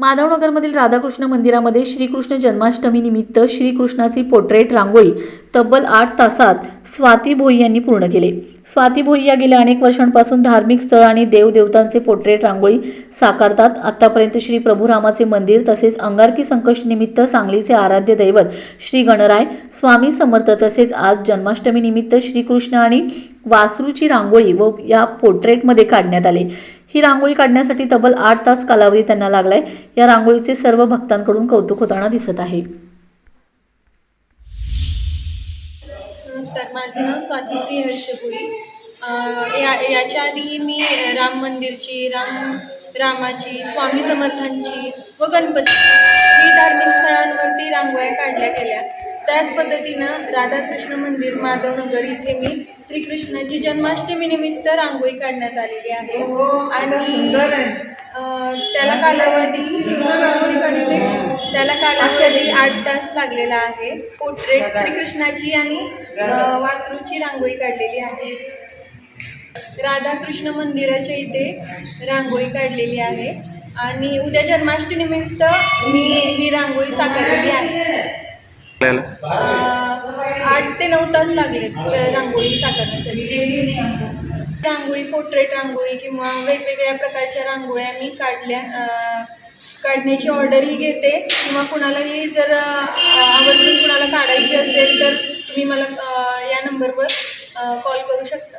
माधवनगरमधील राधाकृष्ण मंदिरामध्ये श्रीकृष्ण जन्माष्टमी निमित्त श्रीकृष्णाची पोर्ट्रेट रांगोळी तब्बल आठ तासात स्वाती भोई यांनी पूर्ण केले. स्वाती भोई या गेल्या अनेक वर्षांपासून धार्मिक स्थळ आणि देवदेवतांचे पोर्ट्रेट रांगोळी साकारतात. आतापर्यंत श्री प्रभुरामाचे मंदिर तसेच अंगारकी संकष्टी निमित्त सांगलीचे आराध्य दैवत श्री गणराय स्वामी समर्थ तसेच आज जन्माष्टमी निमित्त श्रीकृष्ण आणि वासरूची रांगोळी व या पोर्ट्रेटमध्ये काढण्यात आले. ही रांगोळी काढण्यासाठी तब्बल आठ तास कालावधी त्यांना लागलाय. या रांगोळीचे सर्व भक्तांकडून कौतुक होताना दिसत आहे. नमस्कार माझे नाव स्वातिश्री हर्षपुरी. या याच्या आधी मी राम मंदिरची राम रामाची स्वामी समर्थांची व गणपती ही धार्मिक स्थळांवरती रांगोळ्या काढल्या गेल्या. त्याच पद्धतीनं राधाकृष्ण मंदिर माधवनगर इथे मी श्रीकृष्णाची जन्माष्टमी निमित्त रांगोळी काढण्यात आलेली आहे. आणि अं, त्याला कालावधी त्याला कालावधी आठ तास लागलेला आहे. पोर्ट्रेट श्रीकृष्णाची आणि वासरूची रांगोळी काढलेली आहे. राधाकृष्ण मंदिराच्या इथे रांगोळी काढलेली आहे. आणि उद्या जन्माष्टमीनिमित्त मी ही रांगोळी साकारलेली आहे. आठ ते नऊ तास लागले त्या रांगोळी साकारण्यासाठी. रांगोळी पोर्ट्रेट रांगोळी किंवा वेगवेगळ्या प्रकारच्या रांगोळ्या मी काढल्या काढण्याची ऑर्डरही घेते. किंवा कुणालाही जर आवर्जून कुणाला काढायची असेल तर तुम्ही मला या नंबरवर कॉल करू शकता.